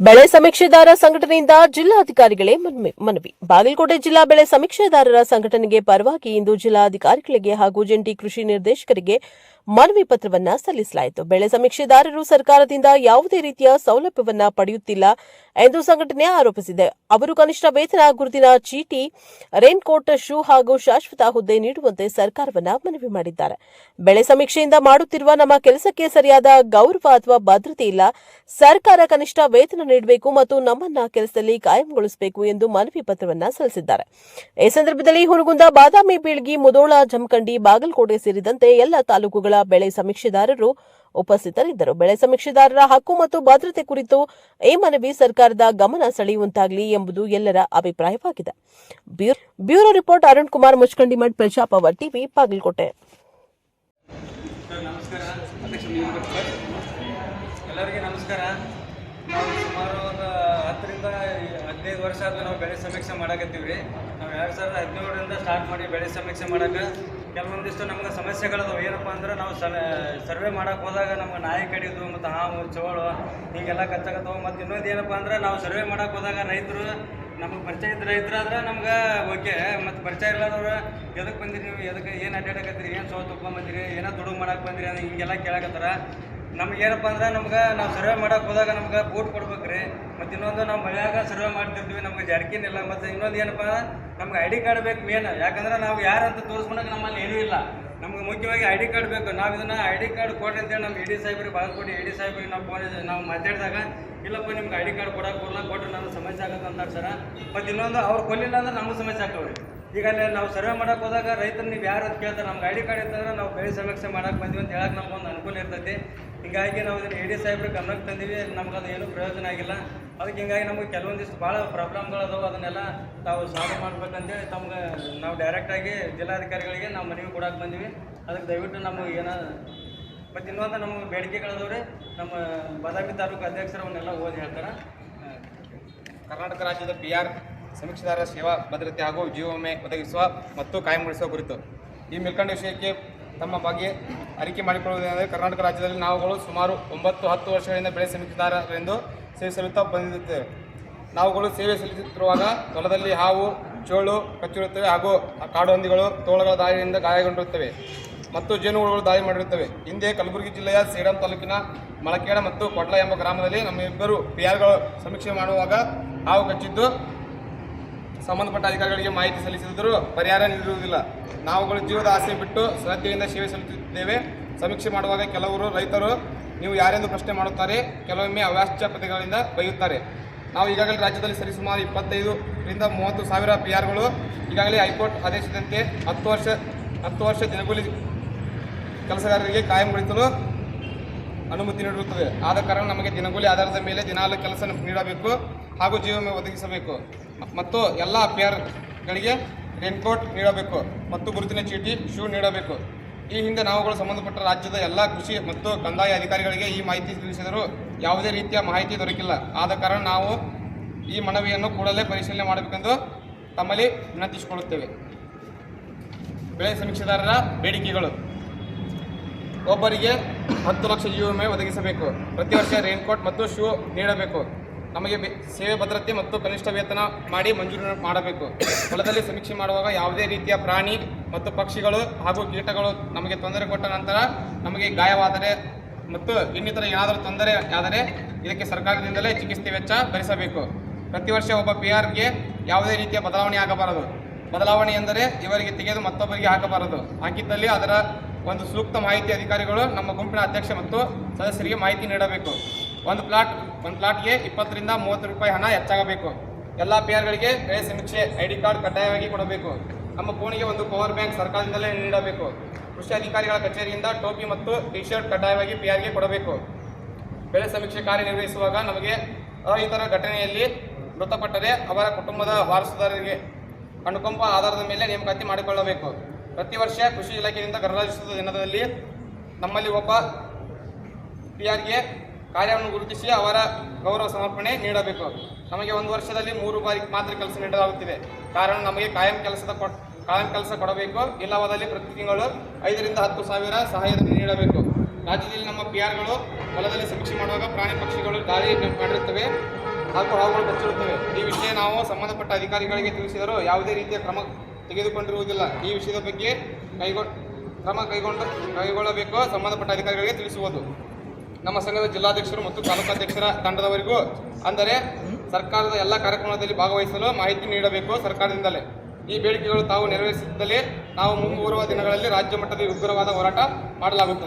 ಬೆಳೆ ಸಮೀಕ್ಷೆದಾರ ಸಂಘಟನೆಯಿಂದ ಜಿಲ್ಲಾಧಿಕಾರಿಗಳೇ ಮನವಿ- ಬಾಗಲಕೋಟೆ ಜಿಲ್ಲಾ ಬೆಳೆ ಸಮೀಕ್ಷೆದಾರರ ಸಂಘಟನೆಗೆ ಪರವಾಗಿ ಇಂದು ಜಿಲ್ಲಾಧಿಕಾರಿಗಳಿಗೆ ಹಾಗೂ ಜಂಟಿ ಕೃಷಿ ನಿರ್ದೇಶಕರಿಗೆ ಮನವಿ ಪತ್ರವನ್ನ ಸಲ್ಲಿಸಲಾಯಿತು. ಬೆಳೆ ಸಮೀಕ್ಷೆದಾರರು ಸರ್ಕಾರದಿಂದ ಯಾವುದೇ ರೀತಿಯ ಸೌಲಭ್ಯವನ್ನ ಪಡೆಯುತ್ತಿಲ್ಲ ಎಂದು ಸಂಘಟನೆ ಆರೋಪಿಸಿದೆ. ಅವರು ಕನಿಷ್ಠ ವೇತನ, ಗುರುತಿನ ಚೀಟಿ, ರೇನ್ಕೋಟ್ ಶೂ ಹಾಗೂ ಶಾಶ್ವತ ಹುದ್ದೆ ನೀಡುವಂತೆ ಸರ್ಕಾರವನ್ನ ಮನವಿ ಮಾಡಿದ್ದಾರೆ. ಬೆಳೆ ಸಮೀಕ್ಷೆಯಿಂದ ಮಾಡುತ್ತಿರುವ ನಮ್ಮ ಕೆಲಸಕ್ಕೆ ಸರಿಯಾದ ಗೌರವ ಅಥವಾ ಭದ್ರತೆ ಇಲ್ಲ. ಸರ್ಕಾರ ಕನಿಷ್ಠ ವೇತನ ನೀಡಬೇಕು ಮತ್ತು ನಮ್ಮನ್ನ ಕೆಲಸದಲ್ಲಿ ಕಾಯಂಗೊಳಿಸಬೇಕು ಎಂದು ಮನವಿ ಪತ್ರವನ್ನ ಸಲ್ಲಿಸಿದ್ದಾರೆ. ಈ ಸಂದರ್ಭದಲ್ಲಿ ಹುನಗುಂದ ಬಾದಾಮಿ ಬೀಳ್ಗಿ, ಮುದೋಳ, ಜಮಖಂಡಿ, ಬಾಗಲಕೋಟೆ ಸೇರಿದಂತೆ ಎಲ್ಲ ತಾಲೂಕುಗಳ ಬೆಳೆ ಸಮೀಕ್ಷೆದಾರರು ಉಪಸ್ಥಿತರಿದ್ದರು. ಬೆಳೆ ಸಮೀಕ್ಷೆದಾರರ ಹಕ್ಕು ಮತ್ತು ಭದ್ರತೆ ಕುರಿತು ಈ ಮನವಿ ಸರ್ಕಾರದ ಗಮನ ಸೆಳೆಯುವಂತಾಗಲಿ ಎಂಬುದು ಎಲ್ಲರ ಅಭಿಪ್ರಾಯವಾಗಿದೆ. ಬ್ಯೂರೋ- ರಿಪೋರ್ಟ್ ಅರುಣ್ ಕುಮಾರ್ ಮುಚ್ಕಂಡಿಮಠ್ ಮಠ ಟಿವಿ, ಬಾಗಲಕೋಟೆ. ನಮಸ್ಕಾರ. ನೀವು ಸುಮಾರು ಹದಿನೈದು ವರ್ಷ ಆದ್ಮೇಲೆ ನಾವು ಬೆಳೆ ಸಮೀಕ್ಷೆ ಮಾಡಕತ್ತೀವಿ ರೀ ನಾವು ಎರಡು ಸಾವಿರದ ಹದಿನೇಳರಿಂದ ಸ್ಟಾರ್ಟ್ ಮಾಡಿ ಬೆಳೆ ಸಮೀಕ್ಷೆ ಮಾಡಕ್ಕೆ ಕೆಲವೊಂದಿಷ್ಟು ನಮ್ಗೆ ಸಮಸ್ಯೆಗಳದಾವೆ. ಏನಪ್ಪ ಅಂದ್ರೆ ನಾವು ಸರ್ವೆ ಮಾಡಕ್ಕೆ ಹೋದಾಗ ನಮ್ಗೆ ನಾಯಿ ಕಡಿಯೋದು ಮತ್ತು ಹಾವು, ಚೋಳು ಹೀಗೆಲ್ಲ ಕಚ್ಚಾಕತ್ತವು. ಮತ್ತು ಇನ್ನೊಂದು ಏನಪ್ಪ ಅಂದ್ರೆ ನಾವು ಸರ್ವೆ ಮಾಡಕ್ಕೆ ಹೋದಾಗ ರೈತರು ನಮಗೆ ಪರಿಚಯ ಇದ್ದ ರೈತರಾದ್ರೆ ನಮ್ಗೆ ಓಕೆ, ಮತ್ತು ಪರಿಚಯ ಇಲ್ಲದವ್ರು ಎದಕ್ಕೆ ಬಂದಿರಿ ನೀವು? ಎದಕ್ಕೆ ಏನು ಅಡ್ಡಾಡಕತ್ತೀರಿ? ಏನು ಸೋತು ತೊಗೊಂಬಂದಿರಿ ಏನೋ ದುಡುಗು ಮಾಡಕ್ಕೆ ಬಂದಿರಿ? ಹಿಂಗೆಲ್ಲ ಕೇಳಕತ್ತಾರ. ನಮ್ಗೆ ಏನಪ್ಪ ಅಂದ್ರೆ ನಮ್ಗೆ ನಾವು ಸರ್ವೆ ಮಾಡಕ್ಕೆ ಹೋದಾಗ ನಮ್ಗೆ ಬೂಟ್ ಕೊಡ್ಬೇಕು ರೀ ಮತ್ತು ಇನ್ನೊಂದು ನಾವು ಮಳೆಯಾಗ ಸರ್ವೆ ಮಾಡ್ತಿರ್ತೀವಿ, ನಮ್ಗೆ ಜರ್ಕಿನಿಲ್ಲ ಮತ್ತು ಇನ್ನೊಂದು ಏನಪ್ಪ ನಮ್ಗೆ ಐ ಡಿ ಕಾರ್ಡ್ ಬೇಕು ಮೇನ್ ಯಾಕಂದ್ರೆ ನಾವು ಯಾರಂತ ತೋರಿಸ್ಕೊಳಕ್ಕೆ ನಮ್ಮಲ್ಲಿ ಏನೂ ಇಲ್ಲ. ನಮ್ಗೆ ಮುಖ್ಯವಾಗಿ ಐ ಡಿ ಕಾರ್ಡ್ ಬೇಕು. ನಾವು ಇದನ್ನ ಐ ಡಿ ಕಾರ್ಡ್ ಕೊಡ್ರಿ ಅಂತೇಳಿ ನಮ್ಮ ಇ ಡಿ ಸಾಹೇಬ್ರಿಗೆ ಬಾಗಲಕೋಟೆ ಇ ಡಿ ಸಾಹೇಬ್ರಿಗೆ ನಾವು ಫೋನ್ ನಾವು ಮಾತಾಡಿದಾಗ, ಇಲ್ಲಪ್ಪ ನಿಮ್ಗೆ ಐ ಡಿ ಕಾರ್ಡ್ ಕೊಡಕ್ಕೆ ಕೊಡಲ್ಲ ಕೊಟ್ಟರೆ ನಮ್ಗೆ ಸಮಸ್ಯೆ ಆಗುತ್ತೆ ಅಂತಾರೆ ಸರ. ಮತ್ತು ಇನ್ನೊಂದು ಅವ್ರು ಕೊಲ್ಲಿಲ್ಲ ಅಂದ್ರೆ ನಮಗೂ ಸಮಸ್ಯೆ ಆಗ್ತಾವ್ರಿ. ಈಗ ನಾವು ಸರ್ವೆ ಮಾಡಕ್ಕೆ ಹೋದಾಗ ರೈತರು ನೀವು ಯಾರು ಅಂತ ಕೇಳ್ತಾರೆ, ನಮ್ಗೆ ಐ ಡಿ ಕಾರ್ಡ್ ಇತ್ತಂದ್ರೆ ನಾವು ಬೆಳೆ ಸಮೀಕ್ಷೆ ಮಾಡಕ್ಕೆ ಬಂದ್ವಿ ಅಂತ ಹೇಳಕ್ಕೆ ನಮ್ಗೊಂದು ಅನುಕೂಲ ಇರ್ತೈತಿ. ಹಿಂಗಾಗಿ ನಾವು ಇದನ್ನ ಎ ಡಿ ಸಾಹೇಬ್ರಿಗೆ ಗಮನಕ್ಕೆ ತಂದೀವಿ, ನಮ್ಗೆ ಅದು ಏನೂ ಪ್ರಯೋಜನ ಆಗಿಲ್ಲ. ಅದಕ್ಕೆ ಹಿಂಗಾಗಿ ನಮಗೆ ಕೆಲವೊಂದಿಷ್ಟು ಭಾಳ ಪ್ರಾಬ್ಲಮ್ಗಳು ಅದಾವೆ, ಅದನ್ನೆಲ್ಲ ತಾವು ಸಾಲ್ವ್ ಮಾಡ್ಬೇಕಂತೇಳಿ ತಮ್ಗೆ ನಾವು ಡೈರೆಕ್ಟಾಗಿ ಜಿಲ್ಲಾಧಿಕಾರಿಗಳಿಗೆ ನಾವು ಮನವಿ ಕೊಡಕ್ಕೆ ಬಂದೀವಿ. ಅದಕ್ಕೆ ದಯವಿಟ್ಟು ನಮಗೆ ಏನೋ ಮತ್ತು ಇನ್ನೊಂದು ನಮ್ಮ ಬೇಡಿಕೆಗಳದವ್ರೆ ನಮ್ಮ ಬದಾಮಿ ತಾಲೂಕು ಅಧ್ಯಕ್ಷರವನ್ನೆಲ್ಲ ಓದಿ ಹೇಳ್ತಾರೆ. ಕರ್ನಾಟಕ ರಾಜ್ಯದ ಪಿ ಆರ್ ಸಮೀಕ್ಷೆದಾರರ ಸೇವಾ ಭದ್ರತೆ ಹಾಗೂ ಜೀವ ವಿಮೆ ಒದಗಿಸುವ ಮತ್ತು ಕಾಯಂಗೊಳಿಸುವ ಕುರಿತು. ಈ ಮೇಲ್ಕಂಡ ವಿಷಯಕ್ಕೆ ತಮ್ಮ ಬಗ್ಗೆ ಅರಿಕೆ ಮಾಡಿಕೊಳ್ಳುವುದೇನೆಂದರೆ ಕರ್ನಾಟಕ ರಾಜ್ಯದಲ್ಲಿ ನಾವುಗಳು ಸುಮಾರು ಒಂಬತ್ತು, ಹತ್ತು ವರ್ಷಗಳಿಂದ ಬೆಳೆ ಸಮೀಕ್ಷೆದಾರರೆಂದು ಸೇವೆ ಸಲ್ಲುತ್ತಾ ಬಂದಿರುತ್ತೇವೆ ನಾವುಗಳು ಸೇವೆ ಸಲ್ಲಿಸುತ್ತಿರುವಾಗ ಹೊಲದಲ್ಲಿ ಹಾವು, ಚೋಳು ಕಚ್ಚಿರುತ್ತವೆ ಹಾಗೂ ಕಾಡು ಹಂದಿಗಳು ತೋಳಗಳ ದಾಳಿಯಿಂದ ಗಾಯಗೊಂಡಿರುತ್ತವೆ ಮತ್ತು ಜೇನುಹುಳುಗಳು ದಾಳಿ ಮಾಡಿರುತ್ತವೆ. ಹಿಂದೆ ಕಲಬುರಗಿ ಜಿಲ್ಲೆಯ ಸೇಡಂ ತಾಲೂಕಿನ ಮಳಕೇಡ ಮತ್ತು ಕೊಡ್ಲ ಎಂಬ ಗ್ರಾಮದಲ್ಲಿ ನಮ್ಮ ಇಬ್ಬರು ಪಿ ಆರ್ಗಳು ಸಮೀಕ್ಷೆ ಮಾಡುವಾಗ ಹಾವು ಕಚ್ಚಿದ್ದು ಸಂಬಂಧಪಟ್ಟ ಅಧಿಕಾರಿಗಳಿಗೆ ಮಾಹಿತಿ ಸಲ್ಲಿಸಿದರೂ ಪರಿಹಾರ ನೀಡಿರುವುದಿಲ್ಲ. ನಾವುಗಳು ಜೀವದ ಆಸೆ ಬಿಟ್ಟು ಶ್ರದ್ಧೆಯಿಂದ ಸೇವೆ ಸಲ್ಲಿಸುತ್ತಿದ್ದೇವೆ. ಸಮೀಕ್ಷೆ ಮಾಡುವಾಗ ಕೆಲವರು ರೈತರು, ನೀವು ಯಾರೆಂದು ಪ್ರಶ್ನೆ ಮಾಡುತ್ತಾರೆ, ಕೆಲವೊಮ್ಮೆ ಅವ್ಯಾಚ್ಯ ಪದಗಳಿಂದ ಬೈಯುತ್ತಾರೆ. ನಾವು ಈಗಾಗಲೇ ರಾಜ್ಯದಲ್ಲಿ ಸರಿಸುಮಾರು ಇಪ್ಪತ್ತೈದರಿಂದ ಮೂವತ್ತು ಸಾವಿರ ಪಿ ಆರ್ಗಳು ಈಗಾಗಲೇ ಹೈಕೋರ್ಟ್ ಆದೇಶದಂತೆ ಹತ್ತು ವರ್ಷ ಹತ್ತು ವರ್ಷ ದಿನಗೂಲಿ ಕೆಲಸಗಾರರಿಗೆ ಕಾಯಂಗೊಳಿಸಲು ಅನುಮತಿ ನೀಡಿರುತ್ತದೆ. ಆದ ಕಾರಣ ನಮಗೆ ದಿನಗೂಲಿ ಆಧಾರದ ಮೇಲೆ ದಿನಾಲು ಕೆಲಸ ನೀಡಬೇಕು ಹಾಗೂ ಜೀವ ವಿಮೆ ಒದಗಿಸಬೇಕು. ಮತ್ತು ಎಲ್ಲ ಅಭ್ಯರ್ಥಿಗಳಿಗೆ ರೇನ್ಕೋಟ್ ನೀಡಬೇಕು ಮತ್ತು ಗುರುತಿನ ಚೀಟಿ ಶೂ ನೀಡಬೇಕು. ಈ ಹಿಂದೆ ನಾವುಗಳು ಸಂಬಂಧಪಟ್ಟ ರಾಜ್ಯದ ಎಲ್ಲ ಕೃಷಿ ಮತ್ತು ಕಂದಾಯ ಅಧಿಕಾರಿಗಳಿಗೆ ಈ ಮಾಹಿತಿ ತಿಳಿಸಿದರೂ ಯಾವುದೇ ರೀತಿಯ ಮಾಹಿತಿ ದೊರಕಿಲ್ಲ. ಆದ ಕಾರಣ ನಾವು ಈ ಮನವಿಯನ್ನು ಕೂಡಲೇ ಪರಿಶೀಲನೆ ಮಾಡಬೇಕೆಂದು ತಮ್ಮಲ್ಲಿ ವಿನಂತಿಸಿಕೊಳ್ಳುತ್ತೇವೆ. ಬೆಳೆ ಸಮೀಕ್ಷೆದಾರರ ಬೇಡಿಕೆಗಳು. ಒಬ್ಬರಿಗೆ ಹತ್ತು ಲಕ್ಷ ಜೀವ ವಿಮೆ ಒದಗಿಸಬೇಕು. ಪ್ರತಿ ವರ್ಷ ರೇನ್ಕೋಟ್ ಮತ್ತು ಶೂ ನೀಡಬೇಕು. ನಮಗೆ ಸೇವೆ ಭದ್ರತೆ ಮತ್ತು ಕನಿಷ್ಠ ವೇತನ ಮಾಡಿ ಮಂಜೂರು ಮಾಡಬೇಕು. ಹೊಲದಲ್ಲಿ ಸಮೀಕ್ಷೆ ಮಾಡುವಾಗ ಯಾವುದೇ ರೀತಿಯ ಪ್ರಾಣಿ ಮತ್ತು ಪಕ್ಷಿಗಳು ಹಾಗೂ ಕೀಟಗಳು ನಮಗೆ ತೊಂದರೆ ಕೊಟ್ಟ ನಂತರ ನಮಗೆ ಗಾಯವಾದರೆ ಮತ್ತು ಇನ್ನಿತರ ಏನಾದರೂ ತೊಂದರೆ ಆದರೆ ಇದಕ್ಕೆ ಸರ್ಕಾರದಿಂದಲೇ ಚಿಕಿತ್ಸೆ ವೆಚ್ಚ ಭರಿಸಬೇಕು. ಪ್ರತಿ ವರ್ಷ ಒಬ್ಬ ಪಿ ಆರ್ಗೆ ಯಾವುದೇ ರೀತಿಯ ಬದಲಾವಣೆ ಆಗಬಾರದು. ಬದಲಾವಣೆ ಎಂದರೆ ಇವರಿಗೆ ತೆಗೆದು ಮತ್ತೊಬ್ಬರಿಗೆ ಹಾಕಬಾರದು. ಹಾಕಿದ್ದಲ್ಲಿ ಅದರ ಒಂದು ಸೂಕ್ತ ಮಾಹಿತಿ ಅಧಿಕಾರಿಗಳು ನಮ್ಮ ಗುಂಪಿನ ಅಧ್ಯಕ್ಷ ಮತ್ತು ಸದಸ್ಯರಿಗೆ ಮಾಹಿತಿ ನೀಡಬೇಕು. ಒಂದು ಪ್ಲಾಟ್, ಒಂದು ಪ್ಲಾಟ್ಗೆ ಇಪ್ಪತ್ತರಿಂದ ಮೂವತ್ತು ರೂಪಾಯಿ ಹಣ ಹೆಚ್ಚಾಗಬೇಕು. ಎಲ್ಲ ಪಿ ಆರ್ಗಳಿಗೆ ಬೆಳೆ ಸಮೀಕ್ಷೆ ಐ ಡಿ ಕಾರ್ಡ್ ಕಡ್ಡಾಯವಾಗಿ ಕೊಡಬೇಕು. ನಮ್ಮ ಫೋನಿಗೆ ಒಂದು ಪವರ್ ಬ್ಯಾಂಕ್ ಸರ್ಕಾರದಿಂದಲೇ ನೀಡಬೇಕು. ಕೃಷಿ ಅಧಿಕಾರಿಗಳ ಕಚೇರಿಯಿಂದ ಟೋಪಿ ಮತ್ತು ಟಿ ಶರ್ಟ್ ಕಡ್ಡಾಯವಾಗಿ ಪಿ ಆರ್ಗೆ ಕೊಡಬೇಕು. ಬೆಳೆ ಸಮೀಕ್ಷೆ ಕಾರ್ಯನಿರ್ವಹಿಸುವಾಗ ನಮಗೆ ರೈತರ ಘಟನೆಯಲ್ಲಿ ಮೃತಪಟ್ಟರೆ ಅವರ ಕುಟುಂಬದ ವಾರಸುದಾರರಿಗೆ ಅನುಕಂಪ ಆಧಾರದ ಮೇಲೆ ನೇಮಕಾತಿ ಮಾಡಿಕೊಳ್ಳಬೇಕು. ಪ್ರತಿ ವರ್ಷ ಕೃಷಿ ಇಲಾಖೆಯಿಂದ ಗಣರಾಜ್ಯೋತ್ಸವದ ದಿನದಲ್ಲಿ ನಮ್ಮಲ್ಲಿ ಒಬ್ಬ ಪಿ ಆರ್ಗೆ ಕಾರ್ಯವನ್ನು ಗುರುತಿಸಿ ಅವರ ಗೌರವ ಸಮರ್ಪಣೆ ನೀಡಬೇಕು. ನಮಗೆ ಒಂದು ವರ್ಷದಲ್ಲಿ ಮೂರು ಬಾರಿ ಮಾತ್ರ ಕೆಲಸ ನೀಡಲಾಗುತ್ತಿದೆ. ಕಾರಣ ನಮಗೆ ಕಾಯಂ ಕೆಲಸದ ಕೊ ಕಾಯಂ ಕೆಲಸ ಕೊಡಬೇಕು. ಇಲ್ಲವಾದಲ್ಲಿ ಪ್ರತಿ ತಿಂಗಳು ಐದರಿಂದ ಹತ್ತು ಸಾವಿರ ಸಹಾಯಧನ ನೀಡಬೇಕು. ರಾಜ್ಯದಲ್ಲಿ ನಮ್ಮ ಪಿ ಆರ್ಗಳು ಹೊಲದಲ್ಲಿ ಸಮೀಕ್ಷೆ ಮಾಡುವಾಗ ಪ್ರಾಣಿ ಪಕ್ಷಿಗಳು ದಾಳಿ ಮಾಡಿರುತ್ತವೆ ಹಾಗೂ ಹಾವುಗಳು ಬಚ್ಚಿರುತ್ತವೆ ಈ ವಿಷಯ ನಾವು ಸಂಬಂಧಪಟ್ಟ ಅಧಿಕಾರಿಗಳಿಗೆ ತಿಳಿಸಿದರೂ ಯಾವುದೇ ರೀತಿಯ ಕ್ರಮ ತೆಗೆದುಕೊಂಡಿರುವುದಿಲ್ಲ. ಈ ವಿಷಯದ ಬಗ್ಗೆ ಕೈಗೊ, ಕ್ರಮ ಕೈಗೊಂಡು, ಕೈಗೊಳ್ಳಬೇಕು. ಸಂಬಂಧಪಟ್ಟ ಅಧಿಕಾರಿಗಳಿಗೆ ತಿಳಿಸುವುದು. ನಮ್ಮ ಸಂಘದ ಜಿಲ್ಲಾಧ್ಯಕ್ಷರು ಮತ್ತು ತಾಲೂಕಾಧ್ಯಕ್ಷರ ತಂಡದವರಿಗೂ ಅಂದರೆ ಸರ್ಕಾರದ ಎಲ್ಲ ಕಾರ್ಯಕ್ರಮದಲ್ಲಿ ಭಾಗವಹಿಸಲು ಮಾಹಿತಿ ನೀಡಬೇಕು ಸರ್ಕಾರದಿಂದಲೇ. ಈ ಬೇಡಿಕೆಗಳು ತಾವು ನೆರವೇರಿಸಿದ್ದಲ್ಲಿ ನಾವು ಮುಂಬರುವ ದಿನಗಳಲ್ಲಿ ರಾಜ್ಯ ಮಟ್ಟದಲ್ಲಿ ಉಗ್ರವಾದ ಹೋರಾಟ ಮಾಡಲಾಗುತ್ತದೆ.